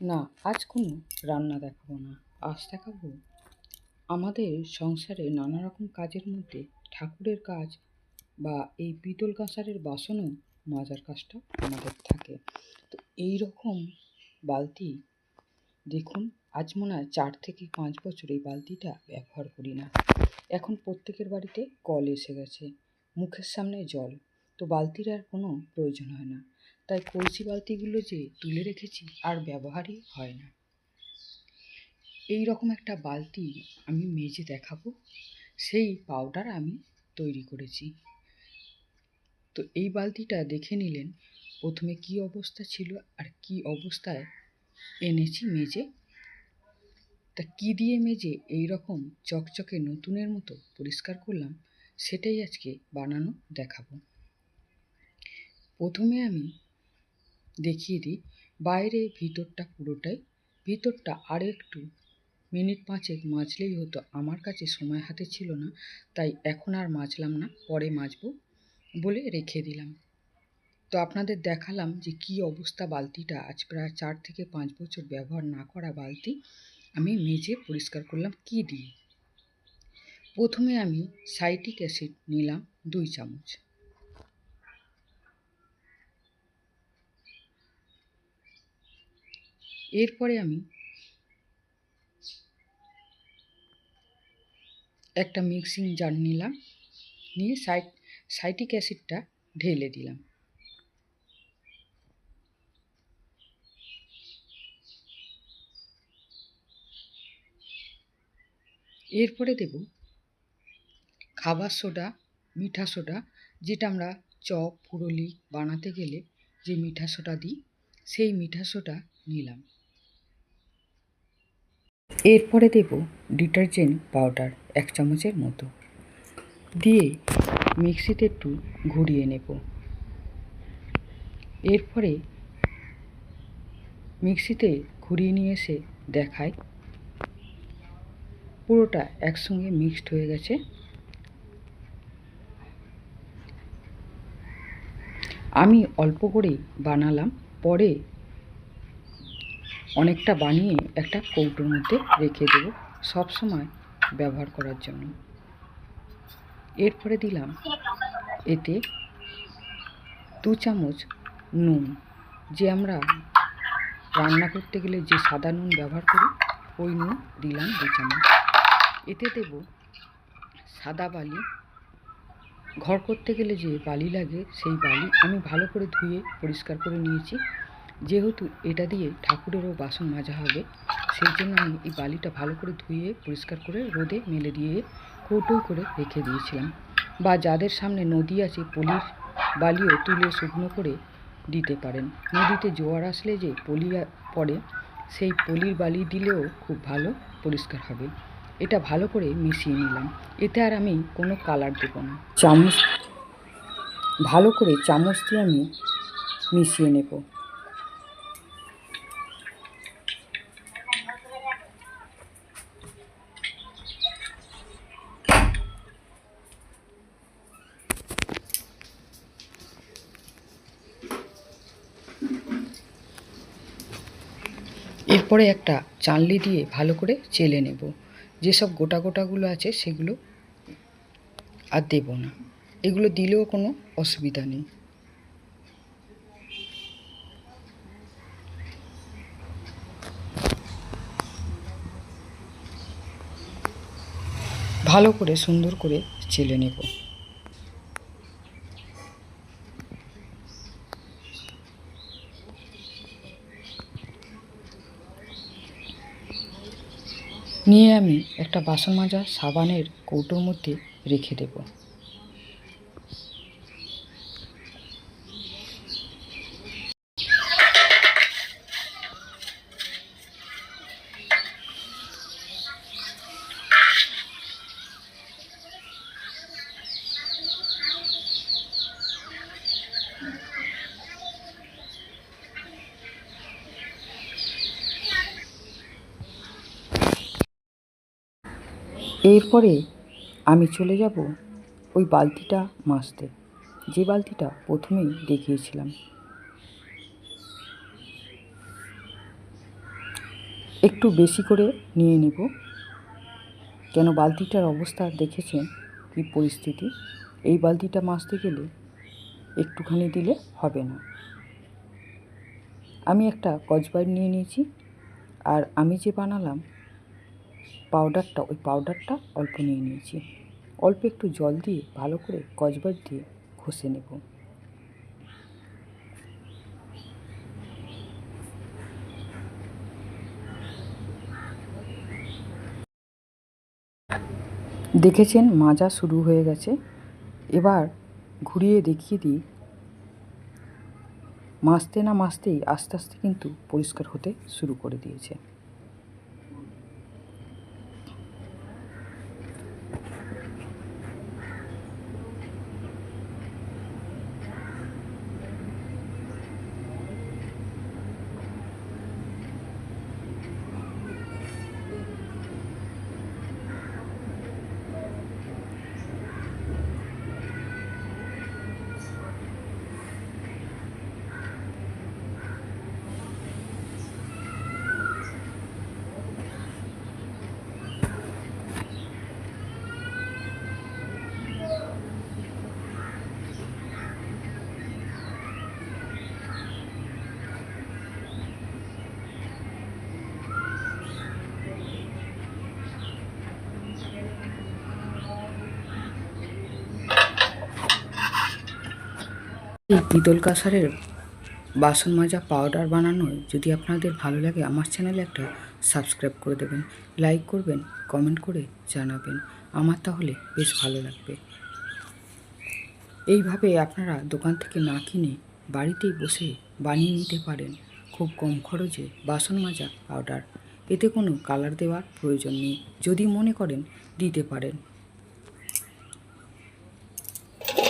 না, আজ কোনো রান্না দেখাবো না। আজ দেখাবো আমাদের সংসারে নানা রকম কাজের মধ্যে ঠাকুরের কাজ বা এই পিতল কাঁসারের বাসনও মাজার কাজটা আমাদের থাকে। তো এই রকম বালতি দেখুন, আজ মনে হয় চার থেকে পাঁচ বছর এই বালতিটা ব্যবহার করি না। এখন প্রত্যেকের বাড়িতে কল এসে গেছে, মুখের সামনে জল, তো বালতির আর কোনো প্রয়োজন হয় না। তাই কলসি বালতিগুলো যে তুলে রেখেছি আর ব্যবহারই হয় না। এই রকম একটা বালতি আমি মেজে দেখাবো। সেই পাউডার আমি তৈরি করেছি। তো এই বালতিটা দেখে নিলেন প্রথমে কি অবস্থা ছিল আর কি অবস্থায় এনেছি মেজে। তা কি দিয়ে মেজে এই রকম চকচকে নতুনের মতো পরিষ্কার করলাম সেটাই আজকে বানানো দেখাবো। প্রথমে আমি দেখিয়ে দিই। বাইরে ভিতরটা পুরোটাই। ভিতরটা আর একটু মিনিট পাঁচেক মাজলেই হতো। আমার কাছে সময় হাতে ছিল না, তাই এখন আর মাজলাম না। পরে মাজবো বলে রেখে দিলাম। তো আপনাদের দেখালাম যে কি অবস্থা বালতিটা। আজ প্রায় চার থেকে পাঁচ বছর ব্যবহার না করা বালতি আমি মেজে পরিষ্কার করলাম কি দিয়ে। প্রথমে আমি সাইটিক অ্যাসিড নিলাম দুই চামচ। এরপরে আমি একটা মিক্সিং জার নিলাম, নিয়ে সাইট সাইটিক অ্যাসিডটা ঢেলে দিলাম। এরপরে দেব খাবার সোডা, মিঠা সোডা, যেটা আমরা চপ ফুরলি বানাতে গেলে যে মিঠা সোডা দিই, সেই মিঠা সোডা নিলাম। এরপরে দেব ডিটারজেন্ট পাউডার এক চামচের মতো। দিয়ে মিক্সিতে একটু ঘুরিয়ে নেব। এরপরে মিক্সিতে ঘুরিয়ে নিয়ে এসে দেখায় পুরোটা একসঙ্গে মিক্সড হয়ে গেছে। আমি অল্প করেই বানালাম, পরে অনেকটা বানিয়ে একটা কৌটোর মধ্যে রেখে দেবো সব সময় ব্যবহার করার জন্য। এরপরে দিলাম এতে দু চামচ নুন, যে আমরা রান্না করতে গেলে যে সাদা নুন ব্যবহার করি, ওই নুন দিলাম দু চামচ। এতে দেব সাদা বালি। ঘর করতে গেলে যে বালি লাগে, সেই বালি আমি ভালো করে ধুয়ে পরিষ্কার করে নিয়েছি। যেহেতু এটা দিয়ে ঠাকুরেরও বাসন মাজা হবে, সেই জন্য আমি এই বালিটা ভালো করে ধুয়ে, পরিষ্কার করে রোদে মেলে দিয়ে কৌটো করে রেখে দিয়েছিলাম। বা যাদের সামনে নদী আছে, পলির বালিও তুলে শুকনো করে দিতে পারেন। নদীতে জোয়ার আসলে যে পলি পড়ে, সেই পলির বালি দিলেও খুব ভালো পরিষ্কার হবে। এটা ভালো করে মিশিয়ে নিলাম। এতে আর আমি কোনো কালার দেবো না। চামচ, ভালো করে চামচ দিয়ে আমি মিশিয়ে নেব। এরপরে একটা চালনি দিয়ে ভালো করে চেলে নেব। যেসব গোটা গোটাগুলো আছে সেগুলো আর দেব না। এগুলো দিলেও কোনো অসুবিধা নেই। ভালো করে সুন্দর করে চেলে নেব। নিয়ে আমি একটা বাসন মাজা সাবানের কৌটোর মধ্যে রেখে দেব। এরপরে আমি চলে যাব ওই বালতিটা মাজতে। যে বালতিটা প্রথমেই দেখিয়েছিলাম। একটু বেশি করে নিয়ে নেব। কেন বালতিটার অবস্থা দেখেছেন কি পরিস্থিতি? এই বালতিটা মাজতে গেলে একটুখানি দিলে হবে না। আমি একটা কচবাইট নিয়ে নিয়েছি। আর আমি যে বানালাম পাউডারটা ওই পাউডারটা অল্প নিয়ে নিয়েছি। অল্প একটু জল দিয়ে ভালো করে কচবাইট দিয়ে ঘষে নেব। দেখেছেন মাজা শুরু হয়ে গেছে। এবার ঘুরিয়ে দেখিয়ে দিই। মাজতে না মাজতেই আস্তে আস্তে কিন্তু পরিষ্কার হতে শুরু করে দিয়েছে। এই পিতল কাঁসারের বাসন মাজা পাউডার বানানো যদি আপনাদের ভালো লাগে, আমার চ্যানেলে একটা সাবস্ক্রাইব করে দেবেন। লাইক করবেন, কমেন্ট করে জানাবেন। আমার তাহলে বেশ ভালো লাগবে। এইভাবে আপনারা দোকান থেকে না কিনে বাড়িতেই বসে বানিয়ে নিতে পারেন খুব কম খরচে বাসন মাজা পাউডার। এতে কোনো কালার দেওয়ার প্রয়োজন নেই। যদি মনে করেন দিতে পারেন।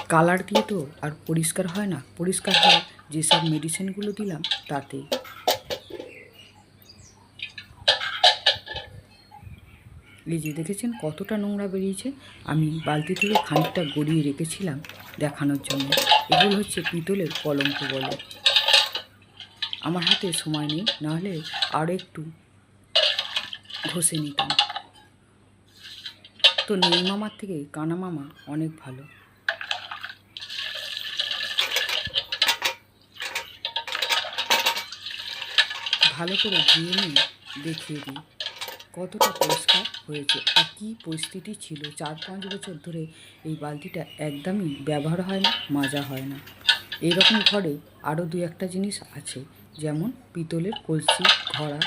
কালার দিয়ে তো আর পরিষ্কার হয় না। পরিষ্কার হয় যেসব মেডিসিনগুলো দিলাম তাতে। এই যে দেখেছেন কতটা নোংরা বেরিয়েছে? আমি বালতি থেকে খানিকটা গড়িয়ে রেখেছিলাম দেখানোর জন্য। এগুলো হচ্ছে পিতলের কলঙ্ক বলে। আমার হাতে সময় নেই, নাহলে আরও একটু ঘষে নিতাম। তো নীল মামার থেকে কানা মামা অনেক ভালো। ভালো করে ধুয়ে নিয়ে দেখিয়ে দিই কতটা পরিষ্কার হয়েছে আর কী পরিস্থিতি ছিল। চার পাঁচ বছর ধরে এই বালতিটা একদমই ব্যবহার হয় না, মাজা হয় না। এরকম ঘরে আরও দু একটা জিনিস আছে, যেমন পিতলের কলসি, ঘড়া